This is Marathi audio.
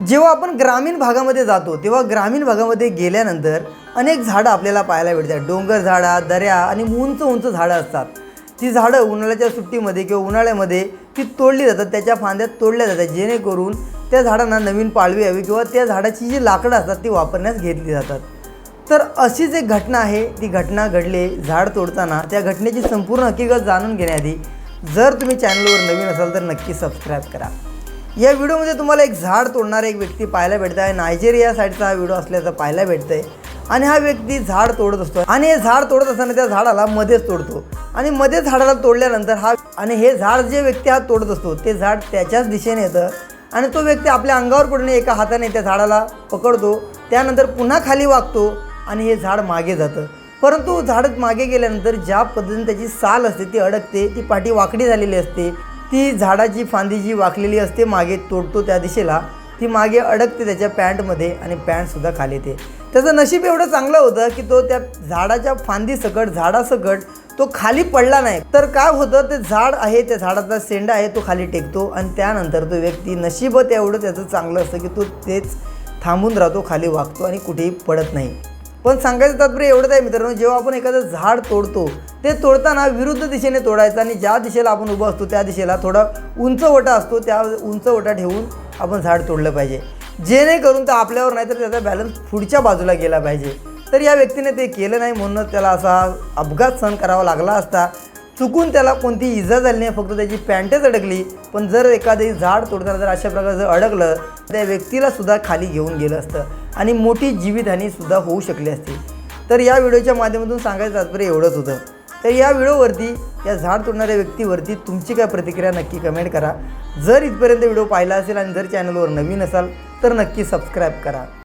जेव्हा आपण ग्रामीण भागामध्ये जातो तेव्हा ग्रामीण भागामध्ये गेल्यानंतर अनेक झाडं आपल्याला पाहायला भेटतात डोंगर झाडा दऱ्या आणि उंच उंच झाडं असतात. ती झाडं उन्हाळ्याच्या सुट्टीमध्ये किंवा उन्हाळ्यामध्ये ती तोडली जातात त्याच्या फांद्यात तोडल्या जातात. जेणेकरून त्या झाडांना नवीन पाळवी हवी किंवा त्या झाडाची जी लाकडं असतात ती वापरण्यास घेतली जातात. तर अशीच एक घटना आहे ती घटना घडली झाड तोडताना. त्या घटनेची संपूर्ण हकीकत जाणून घेण्याआधी जर तुम्ही चॅनलवर नवीन असाल तर नक्की सबस्क्राईब करा. या व्हिडिओमध्ये तुम्हाला एक झाड तोडणारा एक व्यक्ती पाहायला भेटत आहे नायजेरिया साईडचा हा व्हिडिओ असल्याचं पाहायला भेटतंय. आणि हा व्यक्ती झाड तोडत असतो. आणि हे झाड तोडत असताना त्या झाडाला मध्येच तोडतो. आणि मध्येच झाडाला तोडल्यानंतर हा आणि हे झाड जे व्यक्ती हा तोडत असतो ते झाड त्याच्याच दिशेने येतं. आणि तो व्यक्ती आपल्या अंगावर पडून एका हाताने त्या झाडाला पकडतो. त्यानंतर पुन्हा खाली वागतो आणि हे झाड मागे जातं. परंतु झाड मागे गेल्यानंतर ज्या पद्धतीने त्याची साल असते ती अडकते ती पाठी वाकडी झालेली असते ती झाडाची फांदी जी वाकलेली असते मागे तोडतो त्या दिशेला ती मागे अडकते त्याच्या पॅन्टमध्ये आणि पॅन्टसुद्धा खाली येते. त्याचं नशीब एवढं चांगलं होतं की तो त्या झाडाच्या फांदीसकट झाडासकट तो खाली पडला नाही. तर काय होतं ते झाड आहे त्या झाडाचा सेंडा आहे तो खाली टेकतो आणि त्यानंतर तो व्यक्ती नशीब तेवढं त्याचं चांगलं असतं की तो तेच थांबून राहतो खाली वागतो आणि कुठेही पडत नाही. पण सांगायचं तात्पर्य एवढंच आहे मित्रांनो जेव्हा आपण एखादं झाड तोडतो ते तोडताना विरुद्ध दिशेने तोडायचं आणि ज्या दिशेला आपण उभं असतो त्या दिशेला थोडा उंच ओटा असतो त्या उंच ओटा ठेवून आपण झाड तोडलं पाहिजे. जेणेकरून तर आपल्यावर नाही तर त्याचा बॅलन्स पुढच्या बाजूला गेला पाहिजे. तर या व्यक्तीने ते केलं नाही म्हणूनच त्याला असा अपघात सहन करावा लागला असता चुकून त्याला कोणती इजा झाली नाही फक्त त्याची पॅन्टच अडकली. पण जर एखादे झाड तोडताना जर अशा प्रकारे जर अडकलं त्या व्यक्तीला सुद्धा खाली घेऊन गेलं असतं. आणि मोठी जीवितहानी सुद्धा होऊ शकली असती. तर या व्हिडिओच्या माध्यमातून सांगायचं तात्पर्य एवढंच होतं. तर या व्हिडिओवरती या झाड तोडणाऱ्या व्यक्तीवरती तुमची काय प्रतिक्रिया नक्की कमेंट करा. जर इथपर्यंत व्हिडिओ पाहिला असेल आणि जर चॅनलवर नवीन असाल तर नक्की सबस्क्राईब करा.